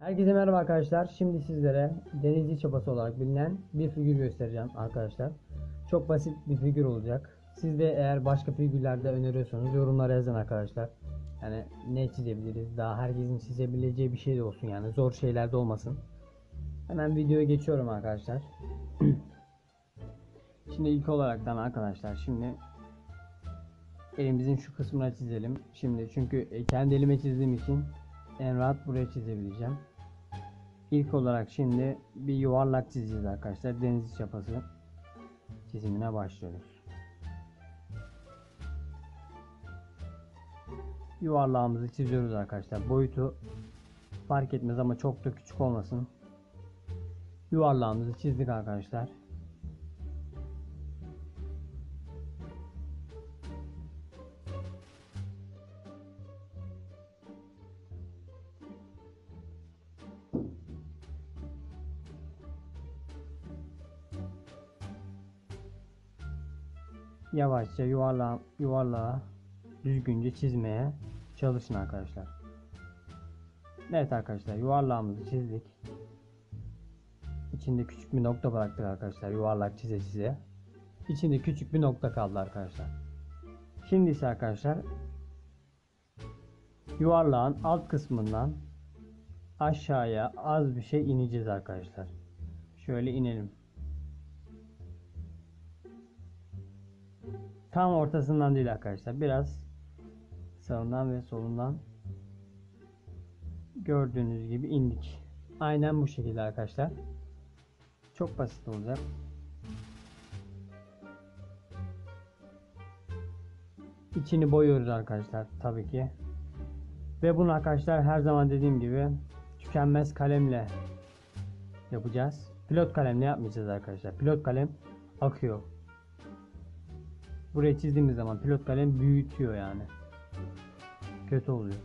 Herkese merhaba arkadaşlar. Şimdi sizlere denizci çapası olarak bilinen bir figür göstereceğim arkadaşlar. Çok basit bir figür olacak. Siz de eğer başka figürlerde öneriyorsanız yorumlara yazın arkadaşlar. Yani ne çizebiliriz? Daha herkesin çizebileceği bir şey de olsun yani. Zor şeyler de olmasın. Hemen videoya geçiyorum arkadaşlar. şimdi ilk olaraktan arkadaşlar şimdi elimizin şu kısmına çizelim. Şimdi çünkü kendi elime çizdiğim için en rahat buraya çizebileceğim. İlk olarak şimdi bir yuvarlak çizeceğiz arkadaşlar. Deniz çapası çizimine başlıyoruz. Yuvarlağımızı çiziyoruz arkadaşlar. Boyutu fark etmez ama çok da küçük olmasın. Yuvarlağımızı çizdik arkadaşlar. Yavaşça yuvarla yuvarlağa düzgünce çizmeye çalışın arkadaşlar. Evet arkadaşlar yuvarlağımızı çizdik. İçinde küçük bir nokta bıraktık arkadaşlar yuvarlak çize çize. İçinde küçük bir nokta kaldı arkadaşlar. Şimdi ise arkadaşlar yuvarlağın alt kısmından aşağıya az bir şey ineceğiz arkadaşlar. Şöyle inelim. Tam ortasından değil arkadaşlar. Biraz sağından ve solundan gördüğünüz gibi indik. Aynen bu şekilde arkadaşlar. Çok basit olacak. İçini boyuyoruz arkadaşlar tabii ki. Ve bunu arkadaşlar her zaman dediğim gibi tükenmez kalemle yapacağız. Pilot kalemle yapmayacağız arkadaşlar. Pilot kalem akıyor. Buraya çizdiğimiz zaman pilot kalem büyütüyor yani. Kötü oluyor.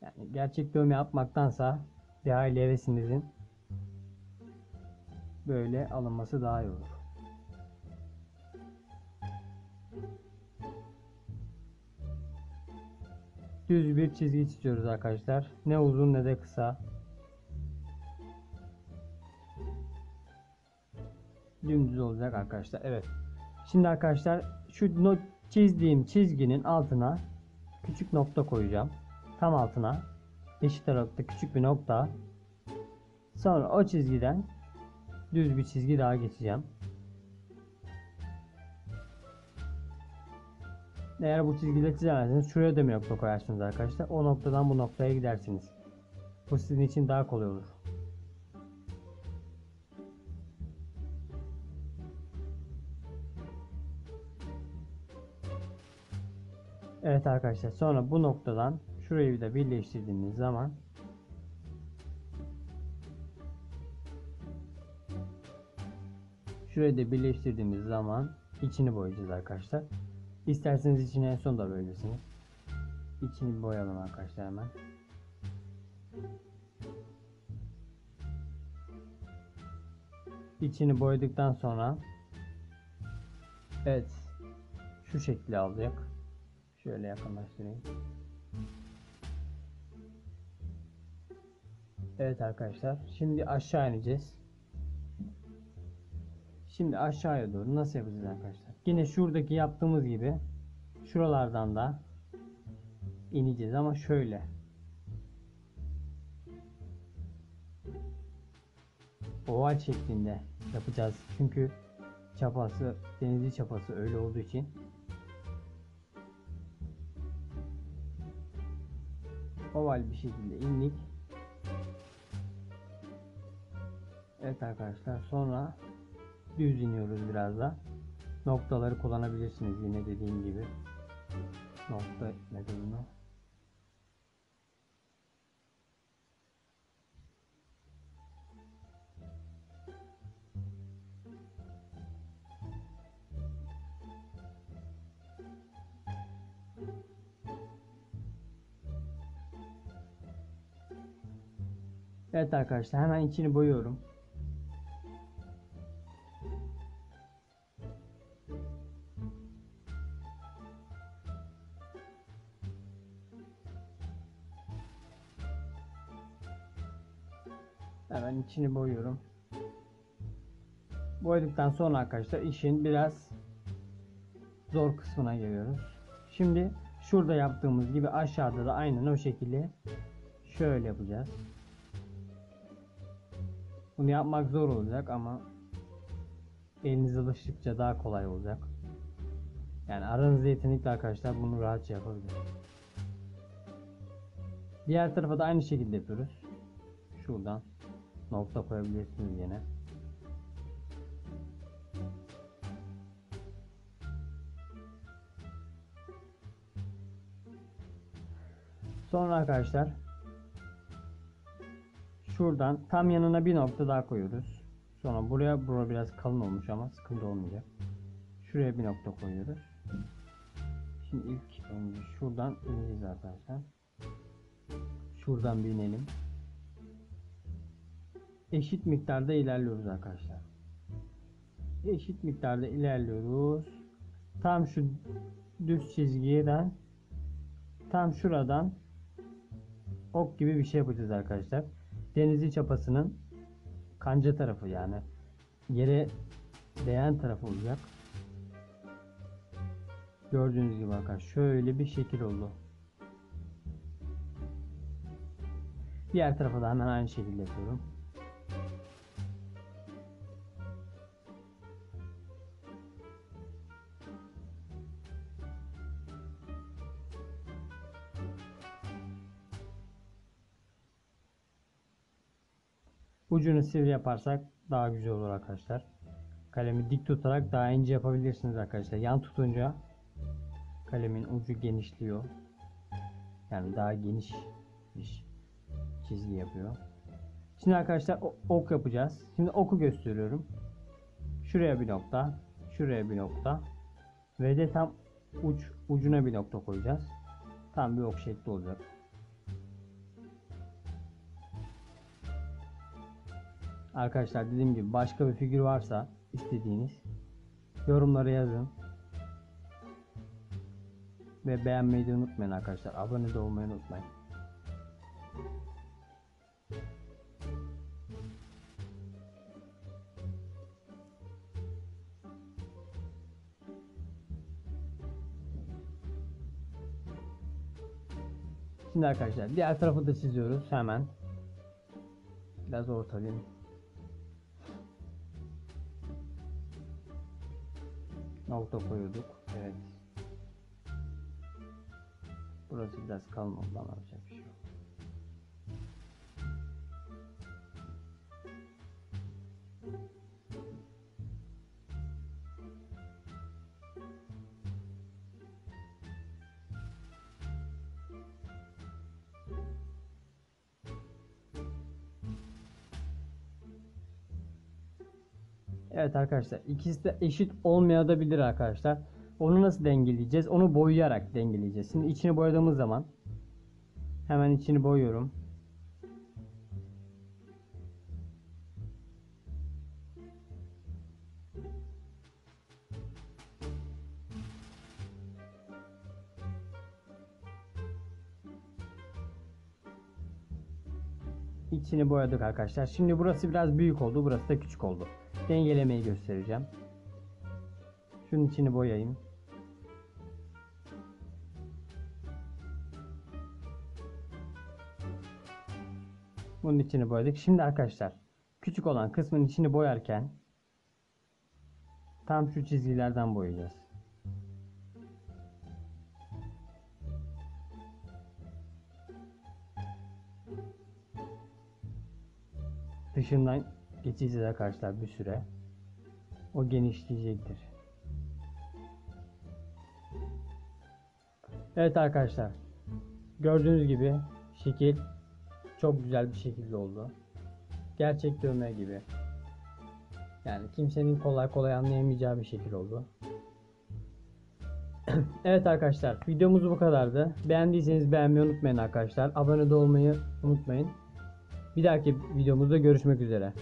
Yani gerçek dövme yapmaktansa bir hevesinizin böyle alınması daha iyi olur. Düz bir çizgi çiziyoruz arkadaşlar. Ne uzun ne de kısa. Dümdüz olacak arkadaşlar. Evet. Şimdi arkadaşlar şu not çizdiğim çizginin altına küçük nokta koyacağım. Tam altına eşit aralıkta küçük bir nokta. Sonra o çizgiden düz bir çizgi daha geçeceğim. Eğer bu çizgileri çizemezseniz şuraya da bir nokta koyarsınız arkadaşlar. O noktadan bu noktaya gidersiniz. Bu sizin için daha kolay olur. Evet arkadaşlar sonra bu noktadan şurayı da birleştirdiğimiz zaman şurayı da birleştirdiğimiz zaman içini boyayacağız arkadaşlar. İsterseniz içini en son da boyayabilirsiniz. İçini boyayalım arkadaşlar hemen. İçini boyadıktan sonra evet şu şekli alacak. Şöyle yakınlaştırayım. Evet arkadaşlar. Şimdi aşağı ineceğiz. Şimdi aşağıya doğru nasıl yapacağız arkadaşlar? Yine şuradaki yaptığımız gibi şuralardan da ineceğiz ama şöyle. Oval şeklinde yapacağız. Çünkü çapası, denizci çapası öyle olduğu için oval bir şekilde indik. Evet arkadaşlar sonra düz iniyoruz biraz da. Noktaları kullanabilirsiniz yine dediğim gibi. Nokta metodunu. Evet arkadaşlar hemen içini boyuyorum. Hemen içini boyuyorum. Boyadıktan sonra arkadaşlar işin biraz zor kısmına geliyoruz. Şimdi şurada yaptığımız gibi aşağıda da aynen o şekilde şöyle yapacağız. Bunu yapmak zor olacak ama eliniz alıştıkça daha kolay olacak. Yani aranızda yetenekli arkadaşlar bunu rahatça yapabilir. Diğer tarafa da aynı şekilde yapıyoruz. Şuradan nokta koyabilirsiniz yine. Sonra arkadaşlar şuradan tam yanına bir nokta daha koyuyoruz. Sonra buraya bura biraz kalın olmuş ama sıkıntı olmayacak. Şuraya bir nokta koyuyoruz. Şimdi ilk önce şuradan ineceğiz arkadaşlar. Şuradan bir inelim. Eşit miktarda ilerliyoruz arkadaşlar. Eşit miktarda ilerliyoruz. Tam şu düz çizgiden tam şuradan ok gibi bir şey yapacağız arkadaşlar. Denizli çapasının kanca tarafı yani yere değen tarafı olacak. Gördüğünüz gibi arkadaşlar şöyle bir şekil oldu. Diğer tarafa da hemen aynı şekilde yapıyorum. Ucunu sivri yaparsak daha güzel olur arkadaşlar. Kalemi dik tutarak daha ince yapabilirsiniz arkadaşlar. Yan tutunca kalemin ucu genişliyor. Yani daha geniş bir çizgi yapıyor. Şimdi arkadaşlar ok yapacağız. Şimdi oku gösteriyorum. Şuraya bir nokta, şuraya bir nokta ve de tam uç ucuna bir nokta koyacağız. Tam bir ok şekli olacak. Arkadaşlar dediğim gibi başka bir figür varsa istediğiniz yorumlara yazın. Ve beğenmeyi de unutmayın arkadaşlar. Abone de olmayı unutmayın. Şimdi arkadaşlar diğer tarafı da çiziyoruz hemen. Biraz ortalayayım. Nokta koyuyorduk. Evet. Burası biraz kalın oldu ama yapacak bir şey yok. Evet arkadaşlar ikisi de eşit olmayabilir arkadaşlar. Onu nasıl dengeleyeceğiz? Onu boyayarak dengeleyeceğiz. Şimdi içini boyadığımız zaman hemen içini boyuyorum. İçini boyadık arkadaşlar. Şimdi burası biraz büyük oldu. Burası da küçük oldu. Dengelemeyi göstereceğim. Şunun içini boyayayım. Bunun içini boyadık. Şimdi arkadaşlar küçük olan kısmın içini boyarken tam şu çizgilerden boyayacağız. Dışından geçeceğiz arkadaşlar bir süre. O genişleyecektir. Evet arkadaşlar. Gördüğünüz gibi şekil çok güzel bir şekilde oldu. Gerçek dövme gibi. Yani kimsenin kolay kolay anlayamayacağı bir şekil oldu. evet arkadaşlar videomuz bu kadardı. Beğendiyseniz beğenmeyi unutmayın arkadaşlar. Abone de olmayı unutmayın. Bir dahaki videomuzda görüşmek üzere.